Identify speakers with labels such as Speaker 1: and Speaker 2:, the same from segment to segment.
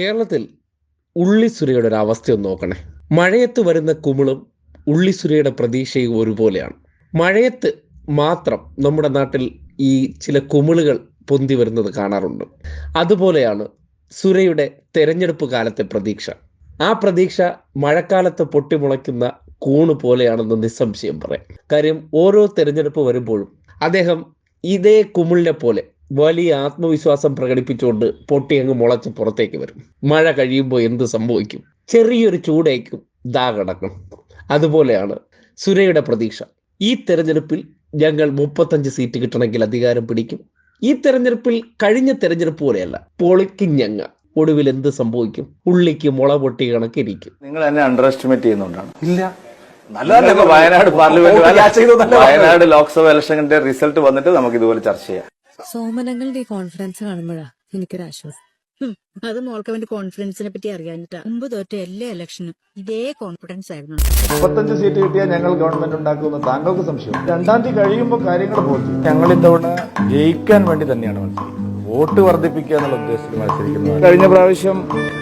Speaker 1: കേരളത്തിൽ ഉള്ളിസുരയുടെ ഒരു അവസ്ഥ ഒന്ന് നോക്കണേ. മഴയത്ത് വരുന്ന കുമിളും ഉള്ളിസുരയുടെ പ്രതീക്ഷയും ഒരുപോലെയാണ്. മഴയത്ത് മാത്രം നമ്മുടെ നാട്ടിൽ ഈ ചില കുമിളുകൾ പൊന്തി വരുന്നത് കാണാറുണ്ട്. അതുപോലെയാണ് സുരയുടെ തെരഞ്ഞെടുപ്പ് കാലത്തെ പ്രതീക്ഷ. ആ പ്രതീക്ഷ മഴക്കാലത്ത് പൊട്ടിമുളയ്ക്കുന്ന കൂണ് പോലെയാണെന്ന് നിസ്സംശയം പറയാം. കാര്യം ഓരോ തെരഞ്ഞെടുപ്പ് വരുമ്പോഴും അദ്ദേഹം ഇതേ കുമിളിനെ പോലെ വലിയ ആത്മവിശ്വാസം പ്രകടിപ്പിച്ചുകൊണ്ട് പൊട്ടി അങ്ങ് മുളച്ച് പുറത്തേക്ക് വരും. മഴ കഴിയുമ്പോൾ എന്ത് സംഭവിക്കും? ചെറിയൊരു ചൂടേക്കും ദാ കിടക്കും. അതുപോലെയാണ് സുരയുടെ പ്രതീക്ഷ. ഈ തെരഞ്ഞെടുപ്പിൽ ഞങ്ങൾ മുപ്പത്തഞ്ച് സീറ്റ് കിട്ടണമെങ്കിൽ അധികാരം പിടിക്കും. ഈ തെരഞ്ഞെടുപ്പിൽ കഴിഞ്ഞ തെരഞ്ഞെടുപ്പ് പോലെയല്ല പൊളിക്കും ഞങ്ങൾ ഒടുവിൽ എന്ത് സംഭവിക്കും? ഉള്ളിക്ക് മുള പൊട്ടി കണക്കിരിക്കും.
Speaker 2: നിങ്ങൾ എന്നെ അണ്ടർ എസ്റ്റിമേറ്റ് ചെയ്യുന്നുണ്ടാണ്
Speaker 3: ഇല്ല.
Speaker 2: നല്ല വയനാട് പാർലമെന്റ്? വയനാട് ലോക്സഭ ഇലക്ഷന്റെ റിസൾട്ട് വന്നിട്ട് നമുക്ക് ഇതുപോലെ ചർച്ച ചെയ്യാം.
Speaker 4: സോമനങ്ങളുടെ ഈ കോൺഫിഡൻസ് കാണുമ്പോഴാ എനിക്കൊരു ആശ്വാസം
Speaker 5: ഹും, അത് മോൾക്ക് അവന്റെ കോൺഫിഡൻസിനെ പറ്റി അറിയാനിട്ടാ മുമ്പ് തോറ്റ എല്ലാ ഇലക്ഷനും ഇതേ കോൺഫിഡൻസ് ആയിരുന്നു.
Speaker 3: മുപ്പത്തഞ്ച് സീറ്റ് കിട്ടിയാൽ ഞങ്ങൾ ഗവൺമെന്റ് ഉണ്ടാക്കുമെന്ന് താങ്കൾക്ക് സംശയം. രണ്ടാം തീയതി കഴിയുമ്പോൾ കാര്യങ്ങൾ പോകും. ഞങ്ങൾ ഇത്തവണ ജയിക്കാൻ വേണ്ടി തന്നെയാണ് വോട്ട് വർദ്ധിപ്പിക്കുക എന്നുള്ള ഉദ്ദേശത്തിൽ മത്സരിക്കുന്നത്. കഴിഞ്ഞ പ്രാവശ്യം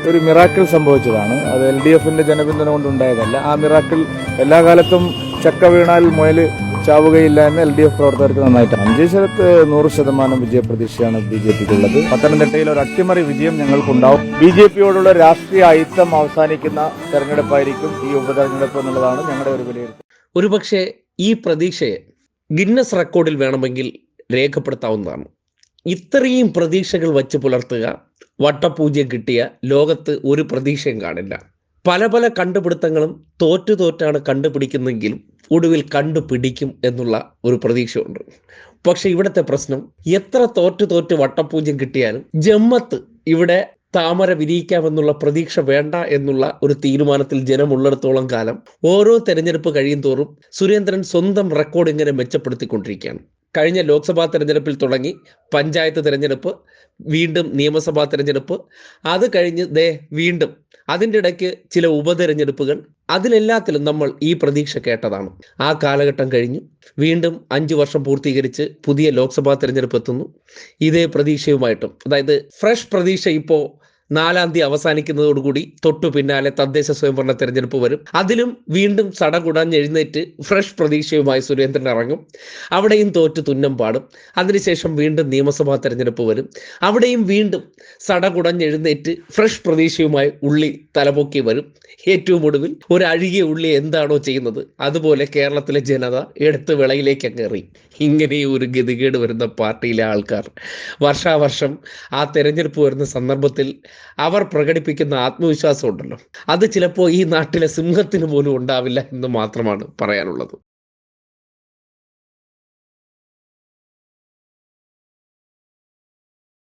Speaker 3: ഒരു മിറാക്കിൾ സംഭവിച്ചതാണ്. അത് എൽ ഡി എഫിന്റെ ജനപിന്തുണ കൊണ്ടുണ്ടായതല്ല. ആ മിറാക്കിൾ എല്ലാ കാലത്തും ചക്ക വീണാൽ മുയൽ ചാവുകയില്ല എന്ന് എൽ ഡി എഫ് പ്രവർത്തകർക്ക് നന്നായിട്ട്. അഞ്ച് ശതത്ത് നൂറ് ശതമാനം വിജയപ്രതീക്ഷയാണ് ബി ജെ പിക്കുള്ളത്. പത്തനംതിട്ടയിൽ ഒരു അട്ടിമറി വിജയം ഞങ്ങൾക്കുണ്ടാവും. ബി ജെ പിയോടുള്ള രാഷ്ട്രീയ അയിത്തം അവസാനിക്കുന്ന തെരഞ്ഞെടുപ്പായിരിക്കും ഈ ഉപതെരഞ്ഞെടുപ്പ് എന്നുള്ളതാണ് ഞങ്ങളുടെ ഒരു വിലയിരുത്തൽ.
Speaker 1: ഒരുപക്ഷെ ഈ പ്രതീക്ഷയെ ഗിന്നസ് റെക്കോർഡിൽ വേണമെങ്കിൽ രേഖപ്പെടുത്താവുന്നതാണ്. ഇത്രയും പ്രതീക്ഷകൾ വച്ച് പുലർത്തുക വട്ടപൂജ്യം കിട്ടിയ ലോകത്ത് ഒരു പ്രതീക്ഷയും കാണില്ല. പല പല കണ്ടുപിടുത്തങ്ങളും തോറ്റു തോറ്റാണ് കണ്ടുപിടിക്കുന്നതെങ്കിലും ഒടുവിൽ കണ്ടുപിടിക്കും എന്നുള്ള ഒരു പ്രതീക്ഷയുണ്ട്. പക്ഷെ ഇവിടുത്തെ പ്രശ്നം എത്ര തോറ്റു തോറ്റ് വട്ടപൂജ്യം കിട്ടിയാലും ജമ്മത്ത് ഇവിടെ താമര വിരിയിക്കാമെന്നുള്ള പ്രതീക്ഷ വേണ്ട എന്നുള്ള ഒരു തീരുമാനത്തിൽ ജനമുള്ളിടത്തോളം കാലം ഓരോ തെരഞ്ഞെടുപ്പ് കഴിയും തോറും സുരേന്ദ്രൻ സ്വന്തം റെക്കോർഡ് ഇങ്ങനെ മെച്ചപ്പെടുത്തിക്കൊണ്ടിരിക്കുകയാണ്. കഴിഞ്ഞ ലോക്സഭാ തെരഞ്ഞെടുപ്പിൽ തുടങ്ങി പഞ്ചായത്ത് തെരഞ്ഞെടുപ്പ് വീണ്ടും നിയമസഭാ തെരഞ്ഞെടുപ്പ്. അത് കഴിഞ്ഞ് ദേ വീണ്ടും അതിന്റെ ഇടയ്ക്ക് ചില ഉപതെരഞ്ഞെടുപ്പുകൾ അതിലെല്ലാത്തിലും നമ്മൾ ഈ പ്രതീക്ഷ കേട്ടതാണ്. ആ കാലഘട്ടം കഴിഞ്ഞു. വീണ്ടും അഞ്ചു വർഷം പൂർത്തീകരിച്ച് പുതിയ ലോക്സഭാ തെരഞ്ഞെടുപ്പ് എത്തുന്നു. ഇതേ പ്രതീക്ഷയുമായിട്ടും അതായത് ഫ്രഷ് പ്രതീക്ഷ ഇപ്പോൾ നാലാം തീയതി അവസാനിക്കുന്നതോടുകൂടി തൊട്ടു പിന്നാലെ തദ്ദേശ സ്വയംഭരണ തെരഞ്ഞെടുപ്പ് വരും. അതിലും വീണ്ടും സടകുടഞ്ഞെഴുന്നേറ്റ് ഫ്രഷ് പ്രതീക്ഷയുമായി സുരേന്ദ്രൻ ഇറങ്ങും. അവിടെയും തോറ്റ് തുന്നം പാടും. അതിനുശേഷം വീണ്ടും നിയമസഭാ തെരഞ്ഞെടുപ്പ് വരും. അവിടെയും വീണ്ടും സടകുടഞ്ഞെഴുന്നേറ്റ് ഫ്രഷ് പ്രതീക്ഷയുമായി ഉള്ളി തലപൊക്കി വരും. ഏറ്റവും ഒടുവിൽ ഒരു അഴുകിയ ഉള്ളി എന്താണോ ചെയ്യുന്നത്? അതുപോലെ കേരളത്തിലെ ജനത എടുത്ത് വിളയിലേക്ക് എറി ഇങ്ങനെ ഒരു ഗതികേട് വരുന്ന പാർട്ടിയിലെ ആൾക്കാർ. വർഷാവർഷം ആ തെരഞ്ഞെടുപ്പ് വരുന്ന സന്ദർഭത്തിൽ അവർ പ്രകടിപ്പിക്കുന്ന ആത്മവിശ്വാസം ഉണ്ടല്ലോ. അത് ചിലപ്പോൾ ഈ നാട്ടിലെ സിംഹത്തിന് പോലും ഉണ്ടാവില്ല എന്ന് മാത്രമാണ് പറയാനുള്ളത്.